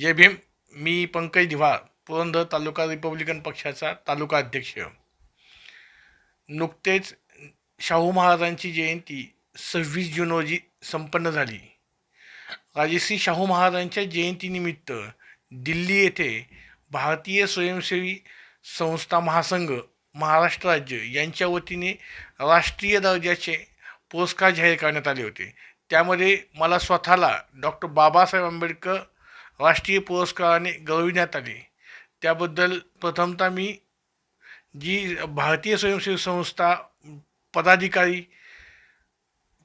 जय भीम. मी पंकज धिवा पुरंदर तालुका रिपब्लिकन पक्षाचा तालुका अध्यक्ष. नुकतेच शाहू महाराजांची जयंती सव्वीस जून रोजी संपन्न झाली. राजश्री शाहू महाराजांच्या जयंतीनिमित्त दिल्ली येथे भारतीय स्वयंसेवी संस्था महासंघ महाराष्ट्र राज्य यांच्या वतीने राष्ट्रीय दर्जाचे पुरस्कार जाहीर करण्यात आले होते. त्यामध्ये मला स्वतःला डॉक्टर बाबासाहेब आंबेडकर राष्ट्रीय पुरस्काराने गौरविण्यात आले. त्याबद्दल प्रथमतः मी जी भारतीय स्वयंसेवी संस्था पदाधिकारी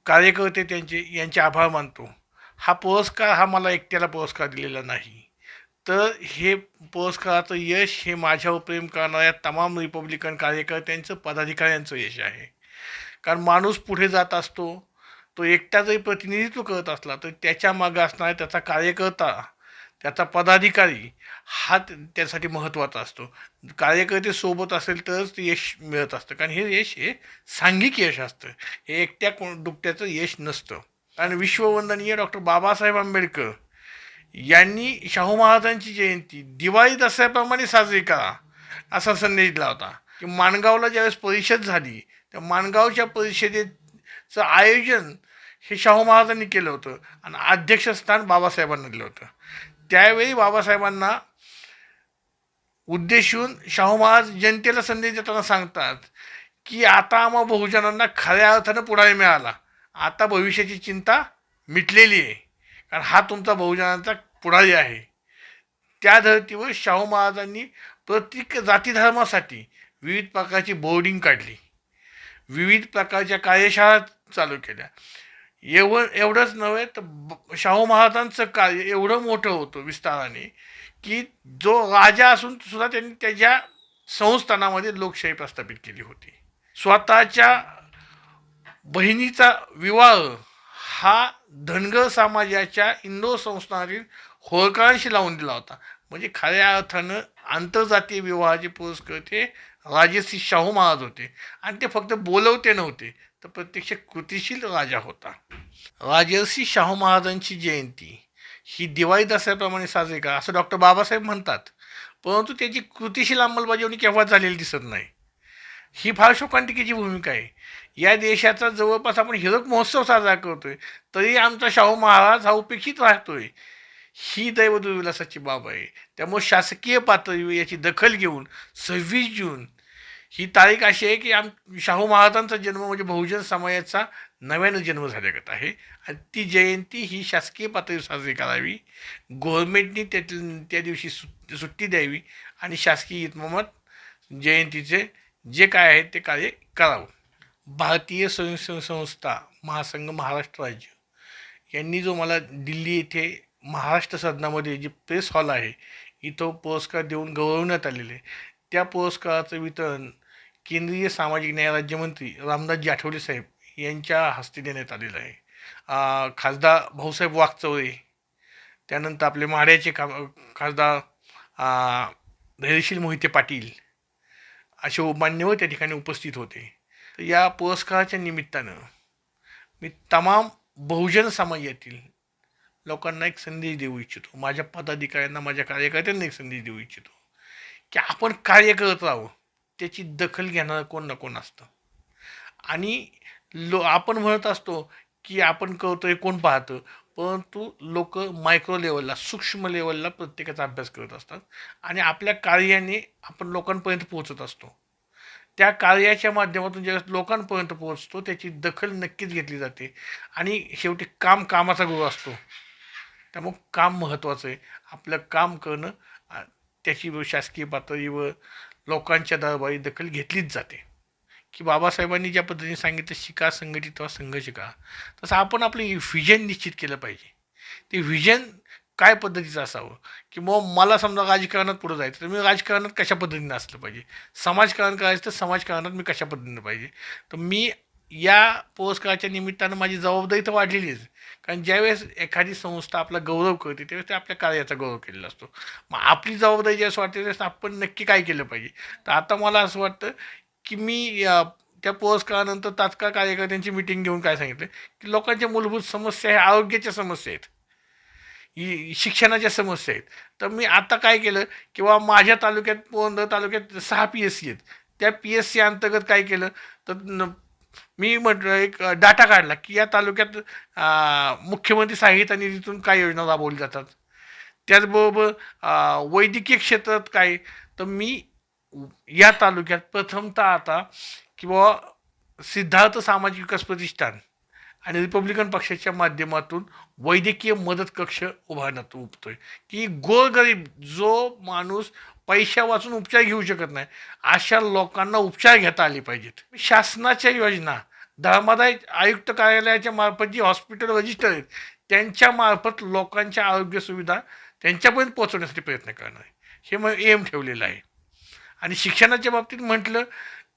कार्यकर्ते त्यांचे यांचे आभार मानतो. हा पुरस्कार हा मला एकट्याला पुरस्कार दिलेला नाही. तर हे पुरस्काराचं यश हे माझ्यावर प्रेम करणाऱ्या तमाम रिपब्लिकन कार्यकर्त्यांचं पदाधिकाऱ्यांचं यश आहे. कारण माणूस पुढे जात असतो तो एकटा जरी प्रतिनिधित्व करत असला तर त्याच्या मागं असणारा त्याचा कार्यकर्ता त्याचा पदाधिकारी हा त्यासाठी महत्त्वाचा असतो. कार्यकर्ते सोबत असेल तरच ते यश मिळत असतं. कारण हे यश हे सांघिक यश असतं. हे एकट्या कोण दुकट्याचं यश नसतं. कारण विश्ववंदनीय डॉक्टर बाबासाहेब आंबेडकर यांनी शाहू महाराजांची जयंती दिवाळी दसऱ्याप्रमाणे साजरी करा असा संदेश दिला होता. की माणगावला ज्यावेळेस परिषद झाली त्या माणगावच्या परिषदेचं आयोजन हे शाहू महाराजांनी केलं होतं. आणि अध्यक्षस्थान बाबासाहेबांना दिलं होतं. त्यावेळी बाबासाहेबांना उद्देशून शाहू महाराज जनतेला संदेश देताना सांगतात की आता आम्हा बहुजनांना खऱ्या अर्थानं पुढारी मिळाला. आता भविष्याची चिंता मिटलेली आहे. कारण हा तुमचा बहुजनांचा पुढारी आहे. त्या धर्तीवर शाहू महाराजांनी प्रत्येक जातीधर्मासाठी विविध प्रकारची बोर्डिंग काढली. विविध प्रकारच्या कार्यशाळा चालू केल्या. एव एवढंच नव्हे तर ब- शाहू महाराजांचं कार्य एवढं मोठं होतं विस्ताराने की जो राजा असून सुद्धा त्यांनी त्याच्या संस्थानामध्ये लोकशाही प्रस्थापित केली होती. स्वतःच्या बहिणीचा विवाह हा धनगर समाजाच्या इंदोर संस्थानातील होळकरांशी लावून दिला होता. म्हणजे खऱ्या अर्थानं आंतरजातीय विवाहाचे पुरस्कर्ते राजेश्री शाहू महाराज होते. आणि ते फक्त बोलवते नव्हते. तर प्रत्यक्ष कृतिशील राजा होता. राजर्षी शाहू महाराजांची जयंती ही दिवाळी दसऱ्याप्रमाणे साजरी करा असं डॉक्टर बाबासाहेब म्हणतात. परंतु त्याची कृतिशील अंमलबजावणी केव्हा झालेली दिसत नाही. ही फार शोकांतिकेची भूमिका आहे. या देशाचा जवळपास आपण हिरक महोत्सव साजरा करतोय तरी आमचा शाहू महाराज हा उपेक्षित राहतोय. ही दैवदुर्विलासाची बाब आहे. त्यामुळे शासकीय पातळीवर याची दखल घेऊन सव्वीस जून ही तारीख अशी आहे की आम शाहू महाराजांचा जन्म म्हणजे बहुजन समाजाचा नव्यानं जन्म झाल्यागत आहे. आणि ती जयंती ही शासकीय पातळीवर साजरी करावी. गव्हर्मेंटनी त्यातील त्या दिवशी सु सुट्टी द्यावी. आणि शासकीय इतमामात जयंतीचे जे काय आहे ते कार्य करावं. भारतीय स्वयंसेवी संस्था महासंघ महाराष्ट्र राज्य यांनी जो मला दिल्ली येथे महाराष्ट्र सदनामध्ये जे प्रेस हॉल आहे इथं पुरस्कार देऊन गौरवण्यात आलेले त्या पुरस्काराचं वितरण केंद्रीय सामाजिक न्याय राज्यमंत्री रामदासजी आठवले साहेब यांच्या हस्ते देण्यात आलेलं आहे. खासदार भाऊसाहेब वागचौरे त्यानंतर आपले माड्याचे का खासदार धैर्यशील मोहिते पाटील असे मान्यवर त्या ठिकाणी उपस्थित होते. तर या पुरस्काराच्या निमित्तानं मी तमाम बहुजन समाजातील लोकांना एक संदेश देऊ इच्छितो. माझ्या पदाधिकाऱ्यांना माझ्या कार्यकर्त्यांना एक संदेश देऊ इच्छितो की आपण कार्य करत राहावं त्याची दखल घेणारं कोण ना कोण असतं. आणि लो आपण म्हणत असतो की आपण करतोय कोण पाहतं? परंतु लोक मायक्रो लेवलला सूक्ष्म लेवलला प्रत्येकाचा अभ्यास करत असतात. आणि आपल्या कार्याने आपण लोकांपर्यंत पोहोचत असतो. त्या कार्याच्या माध्यमातून ज्यावेळेस लोकांपर्यंत पोहोचतो त्याची दखल नक्कीच घेतली जाते. आणि शेवटी काम कामाचा गुरु असतो. त्यामुळं काम महत्त्वाचं आहे. आपलं काम करणं त्याची शासकीय पातळीवर लोकांच्या दरबारी दखल घेतलीच जाते. की बाबासाहेबांनी ज्या पद्धतीने सांगितलं शिका संघटित व्हा संघर्ष करा तसं आपण आपलं व्हिजन निश्चित केलं पाहिजे. ते व्हिजन काय पद्धतीचं असावं? की मग मला समजा राजकारणात पुढं जायचं तर मी राजकारणात कशा पद्धतीने असलं पाहिजे? समाजकारण करायचं तर समाजकारणात मी कशा पद्धतीनं पाहिजे? तर मी या पुरस्काराच्या निमित्तानं माझी जबाबदारी तर वाढलेलीच. कारण ज्यावेळेस एखादी संस्था आपला गौरव करते त्यावेळेस ते आपल्या कार्याचा गौरव केलेला असतो. मग आपली जबाबदारी ज्यावेळेस वाटते त्यावेळेस आपण नक्की काय केलं पाहिजे? तर आता मला असं वाटतं की मी त्या पुरस्कारानंतर तात्काळ कार्यकर्त्यांची मिटिंग घेऊन काय सांगितलं? की लोकांच्या मूलभूत समस्या ह्या आरोग्याच्या समस्या आहेत. शिक्षणाच्या समस्या आहेत. तर मी आता काय केलं? किंवा माझ्या तालुक्यात पोंद तालुक्यात सहा पी एस सी आहेत. त्या पी एस सी अंतर्गत काय केलं? तर न- मी म्हटलं एक डाटा काढला की या तालुक्यात मुख्यमंत्री साहित्य निधीतून काय योजना राबवली जातात. त्याचबरोबर वैद्यकीय क्षेत्रात काय? तर मी या तालुक्यात प्रथमतः आता किंवा सिद्धार्थ सामाजिक विकास प्रतिष्ठान आणि रिपब्लिकन पक्षाच्या माध्यमातून वैद्यकीय मदत कक्ष उभारण्यात आहे की गोरगरीब जो माणूस पैशा वाचून उपचार घेऊ शकत नाही अशा लोकांना उपचार घेता आले पाहिजेत. शासनाच्या योजना धर्मादाय आयुक्त कार्यालयाच्या मार्फत जी हॉस्पिटल रजिस्टर आहेत त्यांच्या मार्फत लोकांच्या आरोग्य सुविधा त्यांच्यापर्यंत पोहोचवण्यासाठी प्रयत्न करणार आहे. हे मग एम ठेवलेलं आहे. आणि शिक्षणाच्या बाबतीत म्हटलं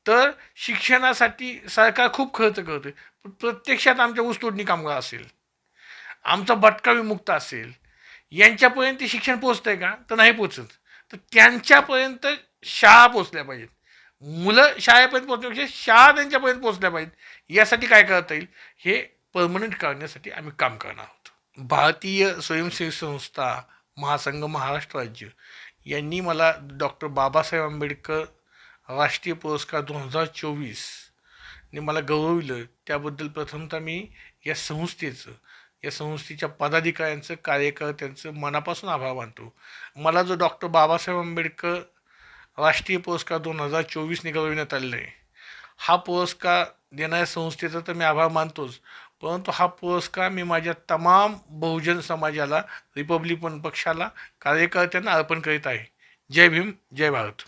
तर शिक्षणासाठी सरकार खूप खर्च करते पण प्रत्यक्षात आमच्या ऊसतोडणी कामगार असेल आमचा भटका विमुक्त असेल यांच्यापर्यंत ते शिक्षण आहे का? तर नाही पोचत तर त्यांच्यापर्यंत शाळा पोचल्या पाहिजेत. मुलं शाळेपर्यंत पोचण्यापेक्षा शाळा त्यांच्यापर्यंत पोचल्या पाहिजेत. यासाठी काय करता येईल? हे परमनंट करण्यासाठी आम्ही काम करणार आहोत. भारतीय स्वयंसेवी संस्था महासंघ महाराष्ट्र राज्य यांनी मला डॉक्टर बाबासाहेब आंबेडकर राष्ट्रीय पुरस्कार दोन हजार चोवीसने मला गौरविलं. त्याबद्दल प्रथमतः मी या संस्थेचं या संस्थेच्या पदाधिकाऱ्यांचं कार्यकर्त्यांचं मनापासून आभार मानतो. मला जो डॉक्टर बाबासाहेब आंबेडकर राष्ट्रीय पुरस्कार दोन हजार चोवीसने गौरविण्यात आलेला आहे हा पुरस्कार देणाऱ्या संस्थेचा तर मी आभार मानतोच. परंतु हा पुरस्कार मी माझ्या तमाम बहुजन समाजाला रिपब्लिकन पक्षाला कार्यकर्त्यांना अर्पण करीत आहे. जय भीम जय भारत.